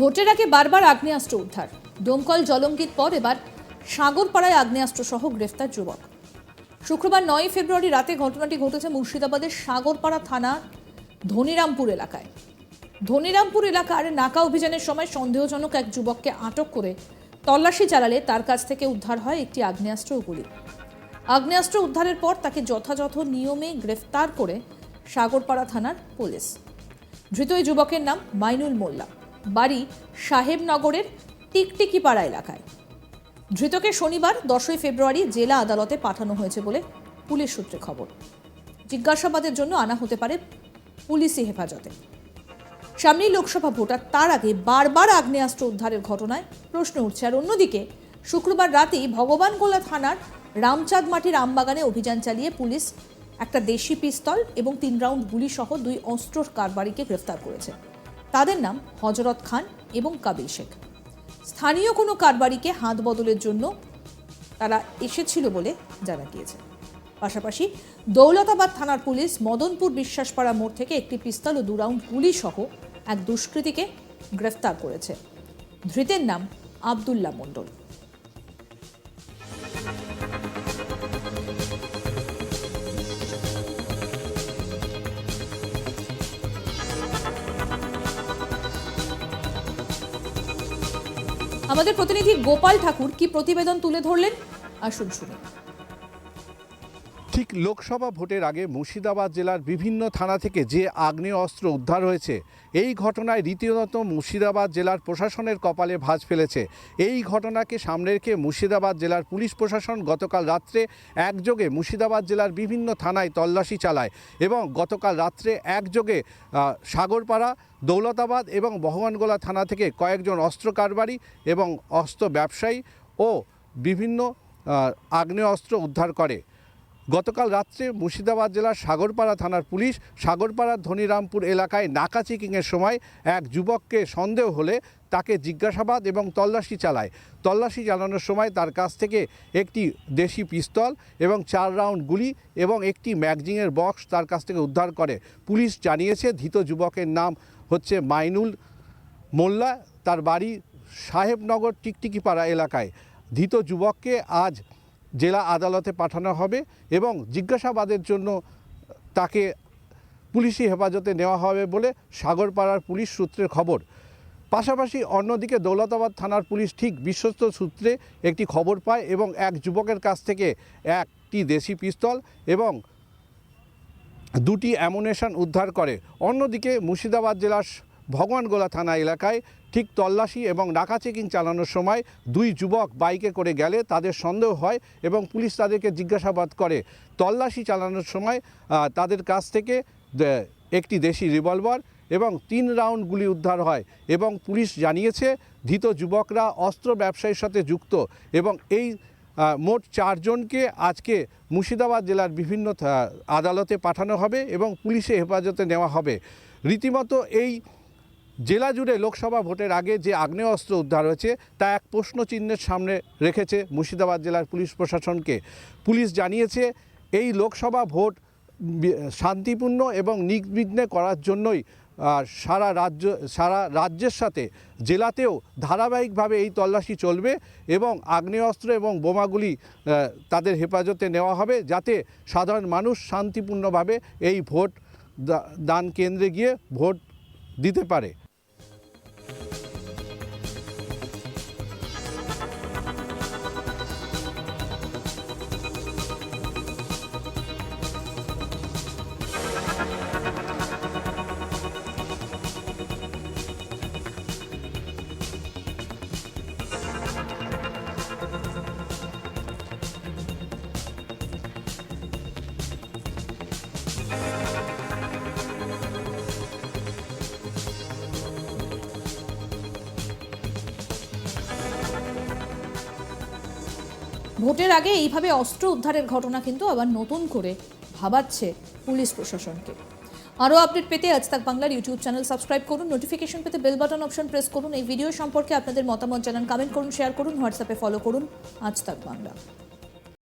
ভোটের আগে বারবার আগ্নেয়াস্ত্র উদ্ধার। দমকল জলঙ্গিত পর এবার সাগরপাড়ায় আগ্নেয়াস্ত্র সহ গ্রেফতার যুবক। শুক্রবার নয় ফেব্রুয়ারি রাতে ঘটনাটি ঘটেছে মুর্শিদাবাদের সাগরপাড়া থানা, ধনিরামপুর এলাকায়। ধনিরামপুর এলাকার নাকা অভিযানের সময় সন্দেহজনক এক যুবককে আটক করে তল্লাশি চালালে তার কাছ থেকে উদ্ধার হয় একটি আগ্নেয়াস্ত্র গুলি। আগ্নেয়াস্ত্র উদ্ধারের পর তাকে যথাযথ নিয়মে গ্রেফতার করে সাগরপাড়া থানার পুলিশ। ধৃত যুবকের নাম মাইনুল মোল্লা। বাড়ি সাহেবনগরের টিকটিকিপাড়া এলাকায়। ধৃতকে শনিবার দশই ফেব্রুয়ারি জেলা আদালতে পাঠানো হয়েছে বলে পুলিশ সূত্রে খবর। জিজ্ঞাসাবাদের জন্য আনা হতে পারে পুলিশি হেফাজতে। সামনেই লোকসভা ভোটার তার আগে বারবার আগ্নেয়াস্ত্র উদ্ধারের ঘটনায় প্রশ্ন উঠছে। আর অন্যদিকে, শুক্রবার রাতেই ভগবানগোলা থানার রামচাঁদ মাটির আমবাগানে অভিযান চালিয়ে পুলিশ একটা দেশি পিস্তল এবং তিন রাউন্ড গুলি সহ দুই অস্ত্র কারবারিকে গ্রেফতার করেছে। তাদের নাম হজরত খান এবং কাবিল শেখ। স্থানীয় কোনো কারবারিকে হাত বদলের জন্য তারা এসেছিল বলে জানা গিয়েছে। পাশাপাশি দৌলতাবাদ থানার পুলিশ মদনপুর বিশ্বাসপাড়া মোড় থেকে একটি পিস্তল ও দু রাউন্ড গুলি সহ এক দুষ্কৃতীকে গ্রেফতার করেছে। ধৃতের নাম আবদুল্লাহ মণ্ডল। আমাদের প্রতিনিধি গোপাল ঠাকুর কি প্রতিবেদন তুলে ধরলেন? আসুন শুনি। ঠিক লোকসভা ভোটের আগে মুর্শিদাবাদ জেলার বিভিন্ন থানা থেকে যে আগ্নেয় অস্ত্র উদ্ধার হয়েছে, এই ঘটনায় রীতিমত মুর্শিদাবাদ জেলার প্রশাসনের কপালে ভাঁজ ফেলেছে। এই ঘটনাকে সামনে রেখে মুর্শিদাবাদ জেলার পুলিশ প্রশাসন গতকাল রাত্রে একযোগে মুর্শিদাবাদ জেলার বিভিন্ন থানায় তল্লাশি চালায় এবং গতকাল রাত্রে একযোগে সাগরপাড়া, দৌলতাবাদ এবং বহমানগোলা থানা থেকে কয়েকজন অস্ত্র কারবারি এবং অস্ত্র ব্যবসায়ী ও বিভিন্ন আগ্নেয় অস্ত্র উদ্ধার করে। গতকাল রাত্রে মুর্শিদাবাদ জেলার সাগরপাড়া থানার পুলিশ সাগরপাড়ার ধনিরামপুর এলাকায় নাকা চেকিংয়ের সময় এক যুবককে সন্দেহ হলে তাকে জিজ্ঞাসাবাদ এবং তল্লাশি চালায়। তল্লাশি চালানোর সময় তার কাছ থেকে একটি দেশি পিস্তল এবং চার রাউন্ড গুলি এবং একটি ম্যাগজিনের বক্স তার কাছ থেকে উদ্ধার করে। পুলিশ জানিয়েছে, ধৃত যুবকের নাম হচ্ছে মাইনুল মোল্লা, তার বাড়ি সাহেবনগর টিকটিকিপাড়া এলাকায়। ধৃত যুবককে আজ জেলা আদালতে পাঠানো হবে এবং জিজ্ঞাসাবাদের জন্য তাকে পুলিশি হেফাজতে নেওয়া হবে বলে সাগরপাড়ার পুলিশ সূত্রের খবর। পাশাপাশি অন্যদিকে দৌলতাবাদ থানার পুলিশ ঠিক বিশ্বস্ত সূত্রে একটি খবর পায় এবং এক যুবকের কাছ থেকে একটি দেশি পিস্তল এবং দুটি অ্যামুনেশন উদ্ধার করে। অন্যদিকে মুর্শিদাবাদ জেলার ভগবানগোলা থানা এলাকায় ঠিক তল্লাশি এবং নাকা চেকিং চালানোর সময় দুই যুবক বাইকে করে গেলে তাদের সন্দেহ হয় এবং পুলিশ তাদেরকে জিজ্ঞাসাবাদ করে। তল্লাশি চালানোর সময় তাদের কাছ থেকে একটি দেশি রিভলভার এবং তিন রাউন্ড গুলি উদ্ধার হয় এবং পুলিশ জানিয়েছে, ধৃত যুবকরা অস্ত্র ব্যবসায়ীর সাথে যুক্ত এবং এই মোট চারজনকে আজকে মুর্শিদাবাদ জেলার বিভিন্ন আদালতে পাঠানো হবে এবং পুলিশে হেফাজতে নেওয়া হবে। রীতিমতো এই জেলা জুড়ে লোকসভা ভোটের আগে যে আগ্নেয় অস্ত্র উদ্ধার হয়েছে, তা এক প্রশ্ন চিহ্নের সামনে রেখেছে মুর্শিদাবাদ জেলার পুলিশ প্রশাসনকে। পুলিশ জানিয়েছে, এই লোকসভা ভোট শান্তিপূর্ণ এবং নির্বিঘ্নে করার জন্যই সারা রাজ্য, সারা রাজ্যের সাথে জেলাতেও ধারাবাহিকভাবে এই তল্লাশি চলবে এবং আগ্নেয়াস্ত্র এবং বোমাগুলি তাদের হেফাজতে নেওয়া হবে যাতে সাধারণ মানুষ শান্তিপূর্ণভাবে এই ভোট দান কেন্দ্রে গিয়ে ভোট দিতে পারে। ভোটের আগে এইভাবে অস্ত্র উদ্ধারের ঘটনা কিন্তু আবার নতুন করে ভাবাচ্ছে পুলিশ প্রশাসনকে। আরও আপডেট পেতে আজ তাক বাংলার ইউটিউব চ্যানেল সাবস্ক্রাইব করুন, নোটিফিকেশন পেতে বেল বাটন অপশন প্রেস করুন। এই ভিডিও সম্পর্কে আপনাদের মতামত জানান কমেন্ট করুন শেয়ার করুন হোয়াটসঅ্যাপে ফলো করুন, আজ তাক বাংলা।